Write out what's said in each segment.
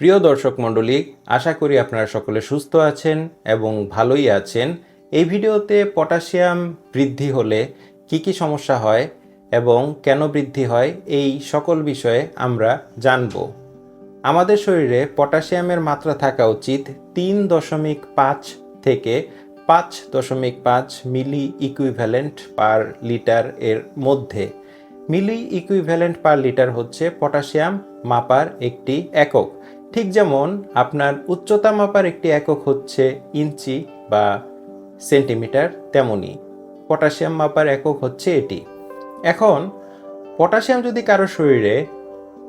প্রিয় দর্শক মণ্ডলী, আশা করি আপনারা সকলে সুস্থ আছেন এবং ভালোই আছেন। এই ভিডিওতে পটাশিয়াম বৃদ্ধি হলে কি কি সমস্যা হয় এবং কেন বৃদ্ধি হয়, এই সকল বিষয়ে আমরা জানব। আমাদের শরীরে পটাশিয়ামের মাত্রা থাকা উচিত তিন দশমিক পাঁচ থেকে পাঁচ দশমিক পাঁচ মিলি ইকুইভ্যালেন্ট পার লিটার এর মধ্যে। মিলি ইকুইভ্যালেন্ট পার লিটার হচ্ছে পটাশিয়াম মাপার একটি একক। ঠিক যেমন আপনার উচ্চতা মাপার একটি একক হচ্ছে ইঞ্চি বা সেন্টিমিটার, তেমনি পটাশিয়াম মাপার একক হচ্ছে এটি। এখন, পটাশিয়াম যদি কারও শরীরে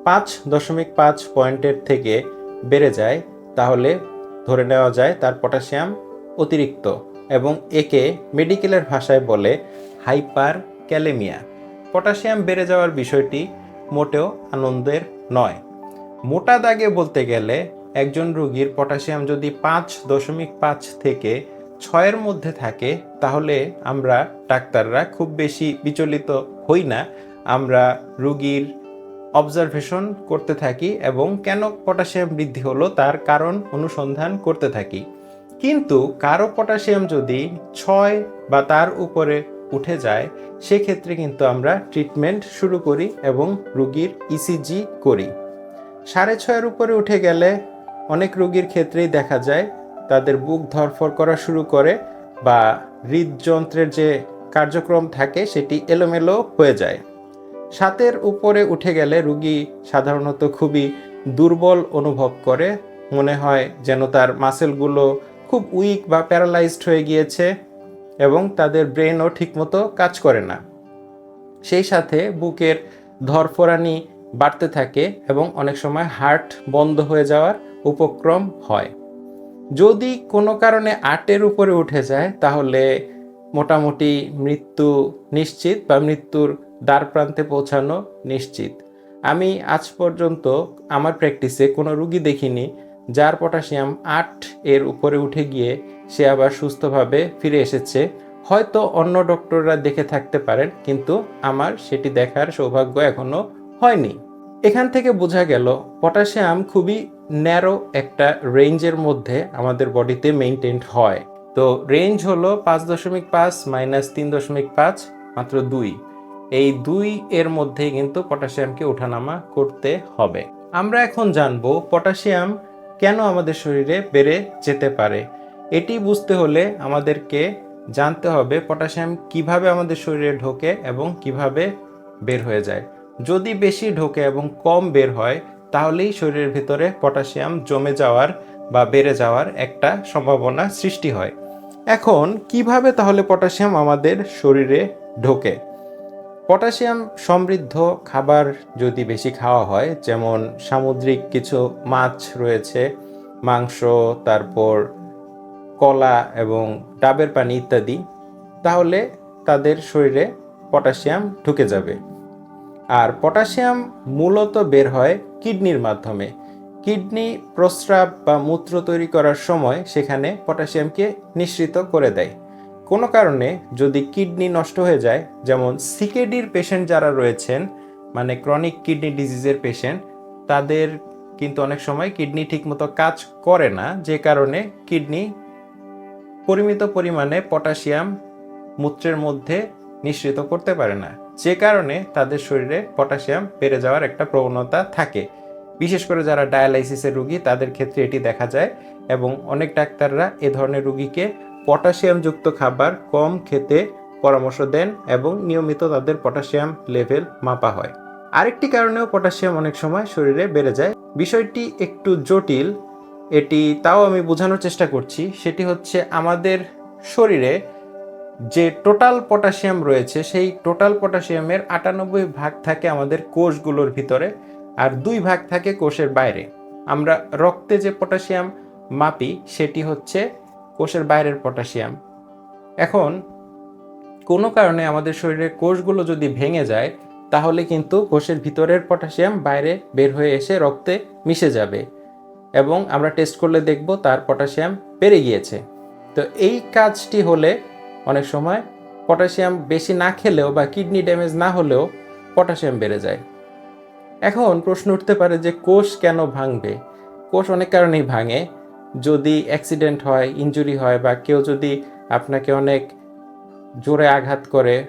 পাঁচ দশমিক পাঁচ পয়েন্টের থেকে বেড়ে যায়, তাহলে ধরে নেওয়া যায় তার পটাশিয়াম অতিরিক্ত এবং একে মেডিকেলের ভাষায় বলে হাইপার ক্যালেমিয়া পটাশিয়াম বেড়ে যাওয়ার বিষয়টি মোটেও আনন্দের নয়। মোটা দাগে বলতে গেলে একজন রোগীর পটাশিয়াম যদি পাঁচ দশমিক পাঁচ থেকে ছয়ের মধ্যে থাকে, তাহলে আমরা ডাক্তাররা খুব বেশি বিচলিত হই না। আমরা রুগীর অবজারভেশন করতে থাকি এবং কেন পটাশিয়াম বৃদ্ধি হলো তার কারণ অনুসন্ধান করতে থাকি। কিন্তু কারও পটাশিয়াম যদি ছয় বা তার উপরে উঠে যায়, সেক্ষেত্রে কিন্তু আমরা ট্রিটমেন্ট শুরু করি এবং রুগীর ইসিজি করি। সাড়ে ছয়ের উপরে উঠে গেলে অনেক রোগীর ক্ষেত্রেই দেখা যায় তাদের বুক ধরফর করা শুরু করে বা হৃদযন্ত্রের যে কার্যক্রম থাকে সেটি এলোমেলো হয়ে যায়। সাতের উপরে উঠে গেলে রুগী সাধারণত খুবই দুর্বল অনুভব করে, মনে হয় যেন তার মাসেলগুলো খুব উইক বা প্যারালাইজড হয়ে গিয়েছে এবং তাদের ব্রেনও ঠিকমতো কাজ করে না। সেই সাথে বুকের ধরফরানি বাড়তে থাকে এবং অনেক সময় হার্ট বন্ধ হয়ে যাওয়ার উপক্রম হয়। যদি কোনো কারণে আটের উপরে উঠে যায়, তাহলে মোটামুটি মৃত্যু নিশ্চিত বা মৃত্যুর দ্বার প্রান্তে পৌঁছানো নিশ্চিত। আমি আজ পর্যন্ত আমার প্র্যাকটিসে কোনো রুগী দেখিনি, যার পটাশিয়াম আট এর উপরে উঠে গিয়ে সে আবার সুস্থভাবে ফিরে এসেছে। হয়তো অন্য ডক্টররা দেখে থাকতে পারেন, কিন্তু আমার সেটি দেখার সৌভাগ্য এখনও হয়নি। এখান থেকে বোঝা গেল, পটাশিয়াম খুবই ন্যারো একটা রেঞ্জের মধ্যে আমাদের বডিতে মেনটেন হয়। তো রেঞ্জ হলো পাঁচ দশমিক পাঁচ মাইনাস তিন দশমিক পাঁচ, মাত্র দুই। এই দুই এর মধ্যে কিন্তু পটাশিয়ামকে ওঠানামা করতে হবে। আমরা এখন জানব পটাশিয়াম কেন আমাদের শরীরে বেড়ে যেতে পারে। এটি বুঝতে হলে আমাদেরকে জানতে হবে পটাশিয়াম কীভাবে আমাদের শরীরে ঢোকে এবং কীভাবে বের হয়ে যায়। যদি বেশি ঢোকে এবং কম বের হয়, তাহলেই শরীরের ভিতরে পটাশিয়াম জমে যাওয়ার বা বেড়ে যাওয়ার একটা সম্ভাবনা সৃষ্টি হয়। এখন, কীভাবে তাহলে পটাশিয়াম আমাদের শরীরে ঢোকে? পটাশিয়াম সমৃদ্ধ খাবার যদি বেশি খাওয়া হয়, যেমন সামুদ্রিক কিছু মাছ রয়েছে, মাংস, তারপর কলা এবং ডাবের পানি ইত্যাদি, তাহলে তাদের শরীরে পটাশিয়াম ঢুকে যাবে। আর পটাশিয়াম মূলত বের হয় কিডনির মাধ্যমে। কিডনি প্রস্রাব বা মূত্র তৈরি করার সময় সেখানে পটাশিয়ামকে নিঃসৃত করে দেয়। কোনো কারণে যদি কিডনি নষ্ট হয়ে যায়, যেমন সিকেডির পেশেন্ট যারা রয়েছেন মানে ক্রনিক কিডনি ডিজিজের পেশেন্ট, তাদের কিন্তু অনেক সময় কিডনি ঠিকমতো কাজ করে না, যে কারণে কিডনি পরিমিত পরিমাণে পটাশিয়াম মূত্রের মধ্যে নিঃসৃত করতে পারে না। যে কারণে তাদের শরীরে পটাশিয়াম বেড়ে যাওয়ার একটা প্রবণতা থাকে। বিশেষ করে যারা ডায়ালাইসিসের রুগী, তাদের ক্ষেত্রে এটি দেখা যায় এবং অনেক ডাক্তাররা এ ধরনের রুগীকে পটাশিয়ামযুক্ত খাবার কম খেতে পরামর্শ দেন এবং নিয়মিত তাদের পটাশিয়াম লেভেল মাপা হয়। আরেকটি কারণেও পটাশিয়াম অনেক সময় শরীরে বেড়ে যায়। বিষয়টি একটু জটিল। এটি তাও আমি বোঝানোর চেষ্টা করছি। সেটি হচ্ছে আমাদের শরীরে যে টোটাল পটাশিয়াম রয়েছে, সেই টোটাল পটাশিয়ামের আটানব্বই ভাগ থাকে আমাদের কোষগুলোর ভিতরে আর দুই ভাগ থাকে কোষের বাইরে। আমরা রক্তে যে পটাশিয়াম মাপি, সেটি হচ্ছে কোষের বাইরের পটাশিয়াম এখন, কোনো কারণে আমাদের শরীরের কোষগুলো যদি ভেঙে যায়, তাহলে কিন্তু কোষের ভিতরের পটাশিয়াম বাইরে বের হয়ে এসে রক্তে মিশে যাবে এবং আমরা টেস্ট করলে দেখব তার পটাশিয়াম বেড়ে গিয়েছে। তো এই কাজটি হলে অনেক সময় পটাশিয়াম বেশি না খেলেও বা কিডনি ড্যামেজ না হলেও পটাশিয়াম বেড়ে যায়। এখন প্রশ্ন উঠতে পারে যে কোষ কেন ভাঙবে? কোষ অনেক কারণেই ভাঙে। যদি অ্যাক্সিডেন্ট হয়, ইনজুরি হয় বা কেউ যদি আপনাকে অনেক জোরে আঘাত করে,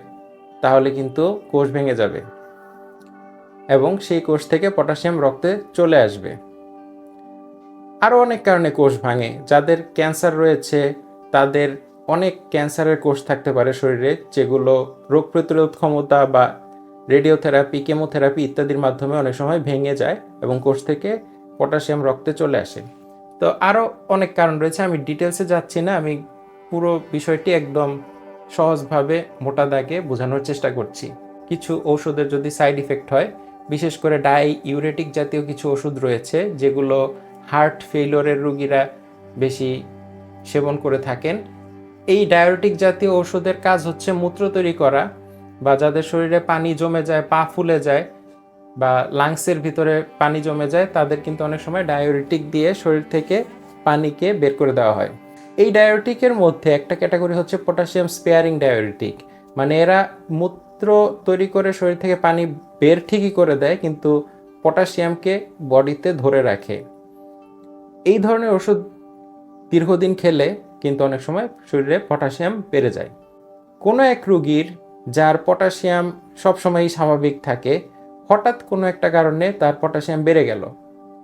তাহলে কিন্তু কোষ ভেঙে যাবে এবং সেই কোষ থেকে পটাশিয়াম রক্তে চলে আসবে। আরও অনেক কারণে কোষ ভাঙে। যাদের ক্যান্সার রয়েছে, তাদের অনেক ক্যান্সারের কোষ থাকতে পারে শরীরে, যেগুলো রোগ প্রতিরোধ ক্ষমতা বা রেডিওথেরাপি, কেমোথেরাপি ইত্যাদির মাধ্যমে অনেক সময় ভেঙে যায় এবং কোষ থেকে পটাশিয়াম রক্তে চলে আসে। তো আরও অনেক কারণ রয়েছে, আমি ডিটেলসে যাচ্ছি না, আমি পুরো বিষয়টি একদম সহজভাবে মোটা দাগে বোঝানোর চেষ্টা করছি। কিছু ঔষধের যদি সাইড ইফেক্ট হয়, বিশেষ করে ডাই ইউরেটিক জাতীয় কিছু ওষুধ রয়েছে, যেগুলো হার্ট ফেইলরের রুগীরা বেশি সেবন করে থাকেন এই ডায়োটিক জাতীয় ওষুধের কাজ হচ্ছে মূত্র তৈরি করা বা যাদের শরীরে পানি জমে যায়, পা ফুলে যায় বা লাংসের ভিতরে পানি জমে যায়, তাদের কিন্তু অনেক সময় ডায়োরিটিক দিয়ে শরীর থেকে পানিকে বের করে দেওয়া হয়। এই ডায়োটিকের মধ্যে একটা ক্যাটাগরি হচ্ছে পটাশিয়াম স্পেয়ারিং ডায়োরিটিক। মানে এরা মূত্র তৈরি করে শরীর থেকে পানি বের ঠিকই করে দেয়, কিন্তু পটাশিয়ামকে বডিতে ধরে রাখে। এই ধরনের ওষুধ দীর্ঘদিন খেলে কিন্তু অনেক সময় শরীরে পটাশিয়াম বেড়ে যায়। কোনো এক রুগীর যার পটাশিয়াম সবসময়ই স্বাভাবিক থাকে, হঠাৎ কোনো একটা কারণে তার পটাশিয়াম বেড়ে গেল।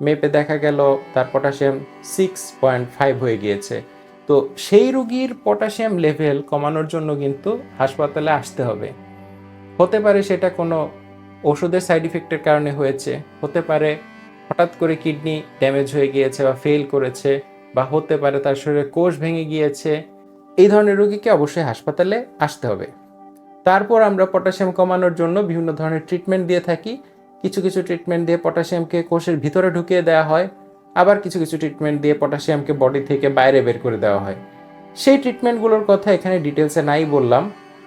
মেপে দেখা গেল তার পটাশিয়াম সিক্স পয়েন্ট ফাইভ হয়ে গিয়েছে। তো সেই রুগীর পটাশিয়াম লেভেল কমানোর জন্য কিন্তু হাসপাতালে আসতে হবে। হতে পারে সেটা কোনো ওষুধের সাইড ইফেক্টের কারণে হয়েছে, হতে পারে হঠাৎ করে কিডনি ড্যামেজ হয়ে গিয়েছে বা ফেল করেছে বা হতে পারে তার শরীরে কোষ ভেঙে গিয়েছে, এই ধরনের রোগীকে অবশ্যই হাসপাতালে আসতে হবে। তারপর আমরা পটাশিয়াম কমানোর জন্য বিভিন্ন ধরনের ট্রিটমেন্ট দিয়ে থাকি। কিছু কিছু ট্রিটমেন্ট দিয়ে পটাশিয়ামকে কোষের ভিতরে ঢুকিয়ে দেওয়া হয়, আবার কিছু কিছু ট্রিটমেন্ট দিয়ে পটাশিয়ামকে বডি থেকে বাইরে বের করে দেওয়া হয়। সেই ট্রিটমেন্টগুলোর কথা এখানে ডিটেলসে নাই বললাম,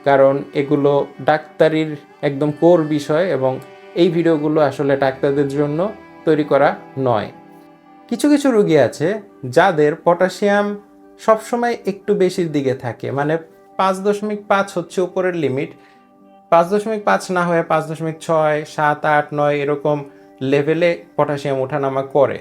কারণ এগুলো ডাক্তারির একদম কোর বিষয় এবং এই ভিডিওগুলো আসলে ডাক্তারদের জন্য তৈরি করা নয়। কিছু কিছু রুগী আছে যাদের পটাশিয়াম সবসময় একটু বেশির দিকে থাকে মানে পাঁচ দশমিক পাঁচ হচ্ছে উপরের লিমিট পাঁচ দশমিক পাঁচ না হয়ে পাঁচ দশমিক ছয়, সাত, আট, নয় এরকম লেভেলে পটাশিয়াম ওঠানামা করে।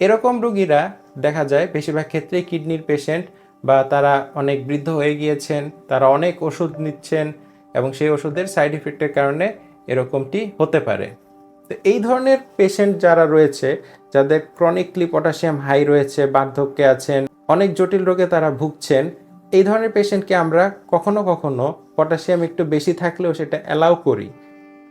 এরকম রুগীরা দেখা যায় বেশিরভাগ ক্ষেত্রেই কিডনির পেশেন্ট বা তারা অনেক বৃদ্ধ হয়ে গিয়েছেন, তারা অনেক ওষুধ নিচ্ছেন এবং সেই ওষুধের সাইড ইফেক্টের কারণে এরকমটি হতে পারে। তো এই ধরনের পেশেন্ট যারা রয়েছে, যাদের ক্রনিকলি পটাশিয়াম হাই রয়েছে, বার্ধক্যে আছেন, অনেক জটিল রোগে তারা ভুগছেন, এই ধরনের পেশেন্টকে আমরা কখনো কখনো পটাশিয়াম একটু বেশি থাকলেও সেটা অ্যালাউ করি।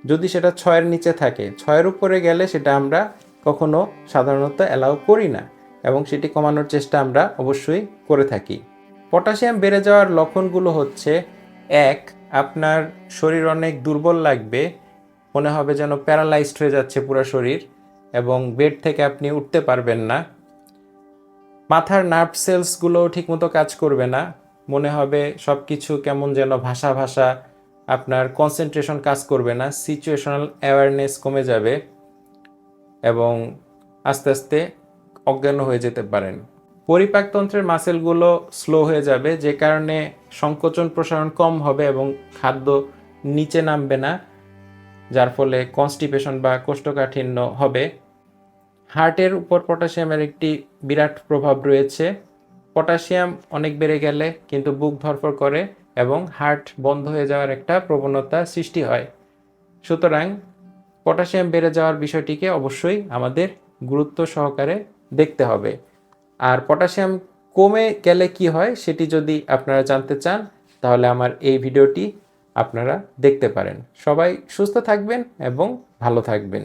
যদি সেটা ছয়ের নিচে থাকে, ছয়ের উপরে গেলে সেটা আমরা কখনো সাধারণত অ্যালাউ করি না এবং সেটি কমানোর চেষ্টা আমরা অবশ্যই করে থাকি। পটাশিয়াম বেড়ে যাওয়ার লক্ষণগুলো হচ্ছে, এক, আপনার শরীর অনেক দুর্বল লাগবে মনে হবে যেন প্যারালাইজড হয়ে যাচ্ছে পুরো শরীর এবং বেড থেকে আপনি উঠতে পারবেন না। মাথার নার্ভ সেলসগুলো ঠিকমতো কাজ করবে না। মনে হবে সব কিছু কেমন যেন ভাষা ভাষা, আপনার কনসেন্ট্রেশন কাজ করবে না সিচুয়েশনাল অ্যাওয়ারনেস কমে যাবে এবং আস্তে আস্তে অজ্ঞান হয়ে যেতে পারেন। পরিপাকতন্ত্রের মাসেলগুলো স্লো হয়ে যাবে, যে কারণে সংকোচন প্রসারণ কম হবে এবং খাদ্য নিচে নামবে না। যার ফলে কনস্টিপেশন বা কোষ্ঠকাঠিন্য হবে। হার্টের উপর পটাশিয়ামের একটি বিরাট প্রভাব রয়েছে। পটাশিয়াম অনেক বেড়ে গেলে কিন্তু বুক ধরফর করে এবং হার্ট বন্ধ হয়ে যাওয়ার একটা প্রবণতা সৃষ্টি হয়। সুতরাং পটাশিয়াম বেড়ে যাওয়ার বিষয়টিকে অবশ্যই আমাদের গুরুত্ব সহকারে দেখতে হবে। আর পটাশিয়াম কমে গেলে কি হয় সেটি যদি আপনারা জানতে চান, তাহলে আমার এই ভিডিওটি আপনারা দেখতে পারেন। সবাই সুস্থ থাকবেন এবং ভালো থাকবেন।